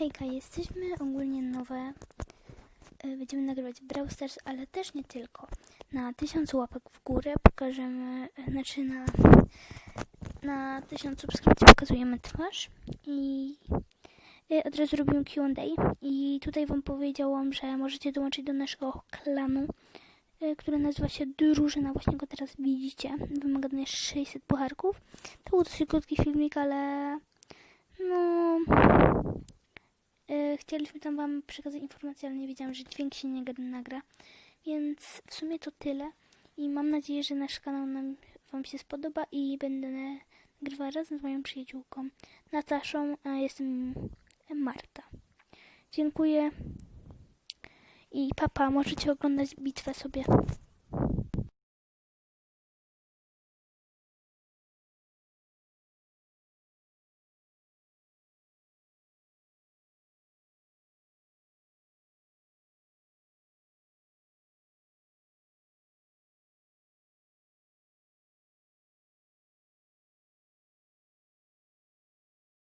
Hejka, jesteśmy ogólnie nowe. Y, Będziemy nagrywać Brawl Stars, ale też nie tylko. Na 1000 łapek w górę pokażemy, y, znaczy na, na 1000 subskrypcji pokazujemy twarz i y, od razu robimy Q&A i tutaj wam powiedziałam, że możecie dołączyć do naszego klanu, który nazywa się Drużyna, właśnie go teraz widzicie. Wymagane jest 600 pucharków. To był dosyć krótki filmik, ale no... Chcieliśmy tam Wam przekazać informację, ale nie wiedziałam, że dźwięk się nie nagra. Więc w sumie to tyle. I mam nadzieję, że nasz kanał nam, Wam się spodoba i będę nagrywała razem z moją przyjaciółką Nataszą, a jestem Marta. Dziękuję. I papa, możecie oglądać bitwę sobie.